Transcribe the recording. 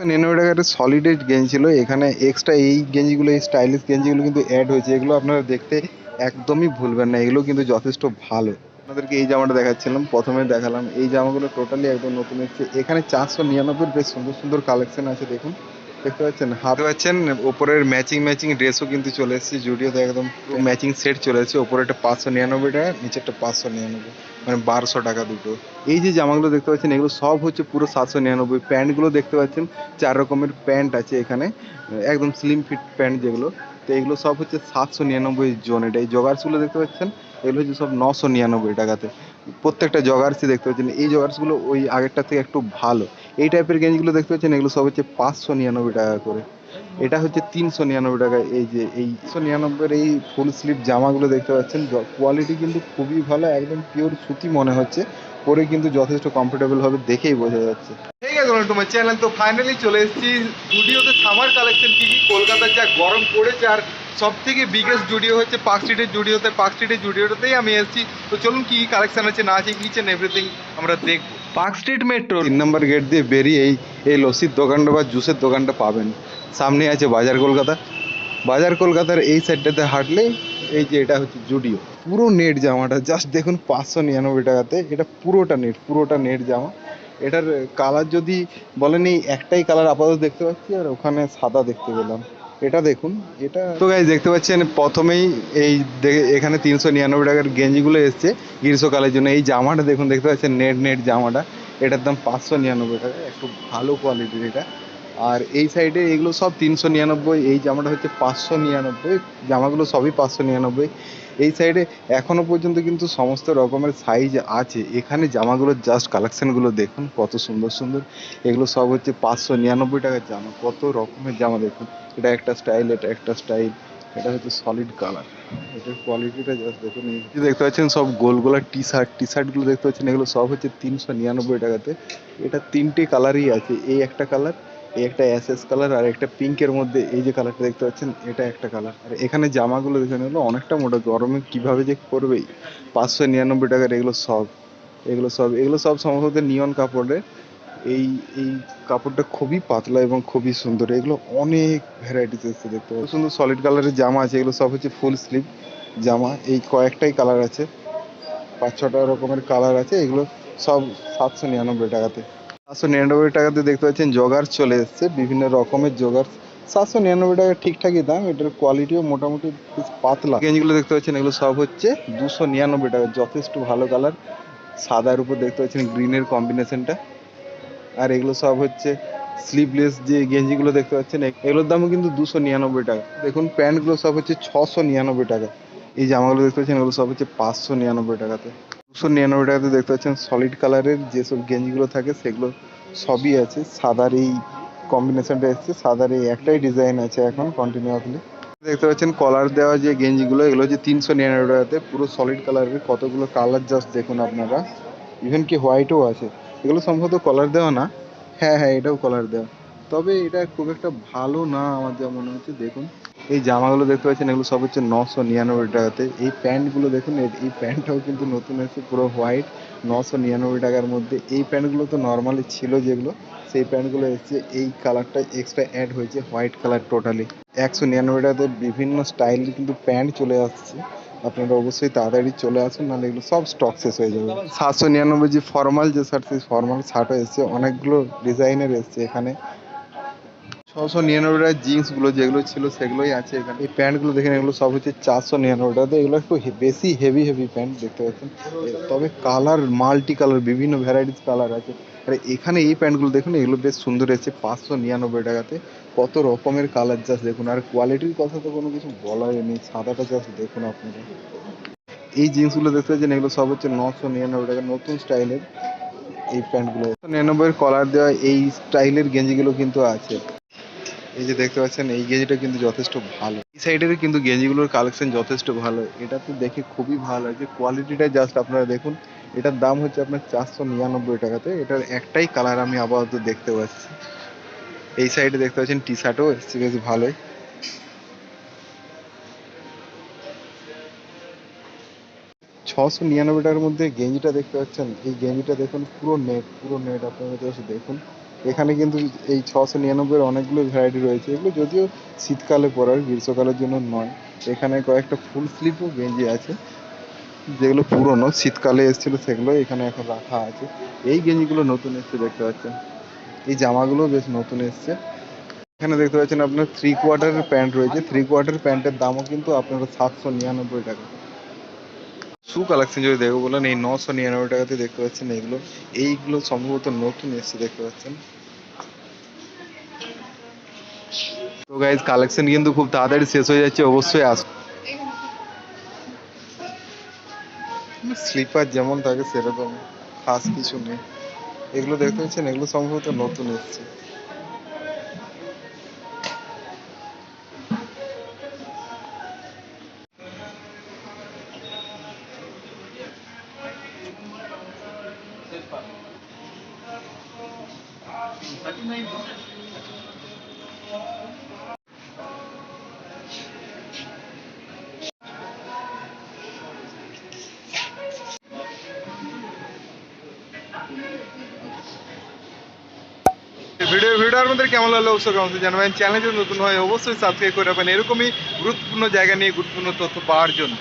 নিরানব্বই টাকার সলিডের গেঞ্জি ছিল এখানে এক্সট্রা এই গেঞ্জিগুলো এই স্টাইলিশ গেঞ্জিগুলো কিন্তু অ্যাড হয়েছে এগুলো আপনারা দেখতে একদমই ভুলবেন না এগুলো কিন্তু যথেষ্ট ভালো আপনাদেরকে এই জামাটা দেখাচ্ছিলাম, প্রথমে দেখালাম, এই জামাগুলো টোটালি একদম নতুন এসছে। এখানে চারশো নিরানব্বইয়ের বেশ সুন্দর সুন্দর কালেকশন আছে, দেখুন। দেখতে পাচ্ছেন হাতে পাচ্ছেন ওপরের ম্যাচিং ম্যাচিং ড্রেসও কিন্তু চলে এসেছে জুডিওতে একদম ম্যাচিং সেট চলে এসেছে ওপরে একটা পাঁচশো নিরানব্বই টাকা একটা পাঁচশো নিরানব্বই মানে বারোশো টাকা দুটো। এই যে জামাগুলো দেখতে পাচ্ছেন এগুলো সব হচ্ছে পুরো সাতশো নিরানব্বই। প্যান্টগুলো দেখতে পাচ্ছেন চার রকমের প্যান্ট আছে এখানে একদম স্লিম ফিট প্যান্ট যেগুলো। তো এগুলো সব হচ্ছে সাতশো নিরানব্বই জন এটা এই জগার্সগুলো দেখতে পাচ্ছেন? এগুলো হচ্ছে সব নশো নিরানব্বই টাকাতে। প্রত্যেকটা জগার্সই দেখতে পাচ্ছেন। এই জগার্সগুলো ওই আগেরটা থেকে একটু ভালো। এই টাইপের গেঞ্জিগুলো দেখতে পাচ্ছেন? এগুলো সব হচ্ছে পাঁচশো নিরানব্বই টাকা করে। এটা হচ্ছে তিনশো নিরানব্বই টাকা। এই যে এই তিনশো নিরানব্বইয়ের এই ফুল স্লিভ জামাগুলো দেখতে পাচ্ছেন? কোয়ালিটি কিন্তু খুবই ভালো, একদম পিওর সুতি মনে হচ্ছে। পরে কিন্তু যথেষ্ট কমফোর্টেবল হবে দেখেই বোঝা যাচ্ছে। আছে তোমার চ্যানেল তো ফাইনালি চলে এসেছি। স্টুডিওতে সামার কালেকশন কি কি কলকাতার যা গরম পড়েছে আর সব থেকে বিগেস্ট জুডিও হচ্ছে পার্ক স্ট্রিটের জুডিওতে পার্ক স্ট্রিটের জুডিওটাতেই আমি এসেছি। তো চলুন কি কি কালেকশন আছে না আছে এন্ড এভরিথিং আমরা দেখব। পার্ক স্ট্রিট মেট্রো তিন নম্বর গেট দিয়ে বেরিয়ে এই এই লস্যির দোকানটা বা জুসের দোকানটা পাবেন। সামনে আছে বাজার কলকাতা। বাজার কলকাতার এই সাইডটাতে হাঁটলে এই যে এটা হচ্ছে জুডিও পুরো নেট জামাটা জাস্ট দেখুন পাঁচশো নিরানব্বই টাকাতে এটা পুরোটা নেট পুরোটা নেট জামা। এটার কালার যদি বলেন এই একটাই কালার আপাতত দেখতে পাচ্ছি, আর ওখানে সাদা দেখতে পেলাম। এটা দেখুন, এটা তো গাইজ দেখতে পাচ্ছেন, প্রথমেই এই এখানে তিনশো নিরানব্বই টাকার গেঞ্জিগুলো এসছে গ্রীষ্মকালের জন্য। এই জামাটা দেখুন, দেখতে পাচ্ছেন নেট নেট জামাটা। এটার দাম পাঁচশো নিরানব্বই টাকা, একটু ভালো কোয়ালিটির এটা। আর এই সাইডে এগুলো সব তিনশো নিরানব্বই, এই জামাটা হচ্ছে পাঁচশো নিরানব্বই, জামাগুলো সবই পাঁচশো নিরানব্বই। এই সাইডে এখনও পর্যন্ত কিন্তু সমস্ত রকমের সাইজ আছে। এখানে জামাগুলোর জাস্ট কালেকশনগুলো দেখুন, কত সুন্দর সুন্দর। এগুলো সব হচ্ছে পাঁচশো নিরানব্বই টাকার জামা। কত রকমের জামা দেখুন। এটা একটা স্টাইল এটা একটা স্টাইল এটা হচ্ছে সলিড কালার এটার কোয়ালিটিটা জাস্ট দেখুন। এই দেখতে পাচ্ছেন, সব গোল গোলা টি শার্ট টি শার্টগুলো দেখতে পাচ্ছেন। এগুলো সব হচ্ছে তিনশো নিরানব্বই টাকাতে। এটা তিনটে কালারই আছে। এই একটা কালার একটা অ্যাসেস কালার আর একটা পিঙ্কের মধ্যে এই যে কালারটা দেখতে পাচ্ছেন, এটা একটা কালার আর এখানে জামাগুলো দেখে নিলো অনেকটা মোটা, গরমে কীভাবে যে করবেই পাঁচশো নিরানব্বই টাকার এগুলো সব এগুলো সব এগুলো সব সম্ভবত নিয়ন কাপড়ের এই এই কাপড়টা খুবই পাতলা এবং খুবই সুন্দর। এগুলো অনেক ভ্যারাইটিস এসছে দেখতে সুন্দর সলিড কালারের জামা আছে, এগুলো সব হচ্ছে ফুল স্লিভ জামা। এই কয়েকটাই কালার আছে পাঁচ ছটা রকমের কালার আছে, এগুলো সব সাতশো নিরানব্বই টাকাতে। সাতশো নিরানব্বই টাকাতে দেখতে পাচ্ছেন জগার্স চলে এসছে, বিভিন্ন রকমের জগার্স সাতশো নিরানব্বই টাকা ঠিকঠাকই দাম, এটার কোয়ালিটিও মোটামুটি পাতলা। গেঞ্জিগুলো দেখতে পাচ্ছেন, এগুলো সব হচ্ছে দুশো নিরানব্বই টাকা, যথেষ্ট ভালো কালার সাদার উপর দেখতে পাচ্ছেন গ্রিনের কম্বিনেশনটা আর এগুলো সব হচ্ছে স্লিভলেস যে গেঞ্জিগুলো দেখতে পাচ্ছেন, এগুলোর দামও কিন্তু দুশো নিরানব্বই টাকা। দেখুন, প্যান্টগুলো সব হচ্ছে ছশো নিরানব্বই টাকা। এই জামাগুলো দেখতে পাচ্ছেন, এগুলো সব হচ্ছে পাঁচশো নিরানব্বই টাকাতে। দুশো নিরানব্বই টাকাতে দেখতে পাচ্ছেন সলিড কালারের যেসব গেঞ্জিগুলো থাকে সেগুলো সবই আছে। সাদার এই কম্বিনেশনটা এসছে, সাদার এই একটাই ডিজাইন আছে এখন কন্টিনিউয়াসলি দেখতে পাচ্ছেন কলার দেওয়া যে গেঞ্জিগুলো, এগুলো হচ্ছে তিনশো নিরানব্বই টাকাতে পুরো সলিড কালারের কতগুলো কালার জাস্ট দেখুন আপনারা। ইভেন কি হোয়াইটও আছে। এগুলো সম্ভবত কলার দেওয়া না। হ্যাঁ হ্যাঁ এটাও কলার দেওয়া। তবে এটা খুব একটা ভালো না, আমার যা মনে হচ্ছে, দেখুন। এই জামাগুলো দেখতে পাচ্ছেন, এগুলো সব হচ্ছে নশো নিরানব্বই টাকাতে। এই প্যান্টগুলো দেখুন এই প্যান্টটাও কিন্তু নতুন এসেছে, পুরো হোয়াইট, নশো নিরানব্বই টাকার মধ্যে। এই প্যান্টগুলো তো নর্মালি ছিল যেগুলো, সেই প্যান্টগুলো এসেছে, এই কালারটা এক্সট্রা অ্যাড হয়েছে, হোয়াইট কালার টোটালি একশো নিরানব্বই টাকাতে বিভিন্ন স্টাইলের কিন্তু প্যান্ট চলে আসছে। আপনারা অবশ্যই তাড়াতাড়ি চলে আসুন, নাহলে এগুলো সব স্টক শেষ হয়ে যাবে। সাতশো নিরানব্বই যে ফর্মাল যে শার্ট সেই ফর্মাল শার্টও এসছে, অনেকগুলো ডিজাইনের এসছে এখানে। ছশো নিরানব্বই টাকার জিন্সগুলো যেগুলো ছিল সেগুলোই আছে এখানে। এই প্যান্টগুলো দেখেন, এগুলো সব হচ্ছে চারশো নিরানব্বই। টাকাতে এগুলো একটু বেশি হেভি হেভি প্যান্ট দেখতে পাচ্ছেন। তবে কালার মাল্টি কালার বিভিন্ন ভ্যারাইটিস কালার আছে। আর এখানে এই প্যান্টগুলো দেখুন, এগুলো বেশ সুন্দর এসেছে, পাঁচশো নিরানব্বই টাকাতে। কত রকমের কালার জাস্ট দেখুন। আর কোয়ালিটির কথা তো কোনো কিছু বলাই নেই, সাদাটা জাস্ট দেখুন আপনারা। এই জিন্সগুলো দেখতে পাচ্ছেন, এগুলো সব হচ্ছে নশো নিরানব্বই টাকা, নতুন স্টাইলের। এই প্যান্টগুলো। নিরানব্বই কলার দেওয়া এই স্টাইলের গেঞ্জিগুলো কিন্তু আছে। এই যে দেখতে পাচ্ছেন, এই গেঞ্জিটা কিন্তু যথেষ্ট ভালো। এই সাইডের কিন্তু গেঞ্জিগুলোর কালেকশন যথেষ্ট ভালো। এটা তো দেখে খুবই ভালো লাগছে। কোয়ালিটিটা জাস্ট আপনারা দেখুন, এটার দাম হচ্ছে আপনার চারশো নিরানব্বই টাকাতে। এটার একটাই কালার আমি আপাতত দেখতে পাচ্ছি। এই সাইডে দেখতে পাচ্ছেন টি শার্টও এসছে, বেশ ভালোই। ছশো নিরানব্বই টাকার মধ্যে গেঞ্জিটা দেখতে পাচ্ছেন। এই গেঞ্জিটা দেখুন, পুরো নেট পুরো নেট আপনারা দেখুন। এখানে কিন্তু এই ছশো নিরানব্বইয়ের অনেকগুলো ভ্যারাইটি রয়েছে এগুলো যদিও শীতকালে পরার গ্রীষ্মকালের জন্য নয়। এখানে কয়েকটা ফুল স্লিভও গেঞ্জি আছে। যেগুলো পুরনো, শীতকালে এসেছিল সেগুলো এখানে এখন রাখা আছে। এই গেঞ্জিগুলো নতুন এসছে, দেখতে পাচ্ছেন? এই জামাগুলো বেশ নতুন এসছে। এখানে দেখতে পাচ্ছেন আপনার থ্রি কোয়ার্টারের প্যান্ট রয়েছে। থ্রি কোয়ার্টার প্যান্টের দামও কিন্তু আপনার সাতশো নিরানব্বই টাকা। শু কালেকশন যদি দেখব বলেন এই নশো নিরানব্বই টাকাতে দেখতে পাচ্ছেন এইগুলো। এইগুলো সম্ভবত নতুন এসছে, দেখতে পাচ্ছেন। তো গাইজ কালেকশন কিন্তু খুব তাড়াতাড়ি শেষ হয়ে যাচ্ছে, অবশ্যই আস স্লিপার যেমন থাকে সেরকম, খাস কিছু নেই। এগুলো দেখতে পাচ্ছেন, এগুলো সম্ভবত নতুন এসছে। ভিডিও ভিডিও আমাদের কেমন লাগল অবশ্যই কমেন্টে জানাবেন। চ্যানেল যদি নতুন হয়, অবশ্যই সাবস্ক্রাইব করে রাখবেন। এরকমই গুরুত্বপূর্ণ জায়গা নিয়ে গুরুত্বপূর্ণ তথ্য পাওয়ার জন্য।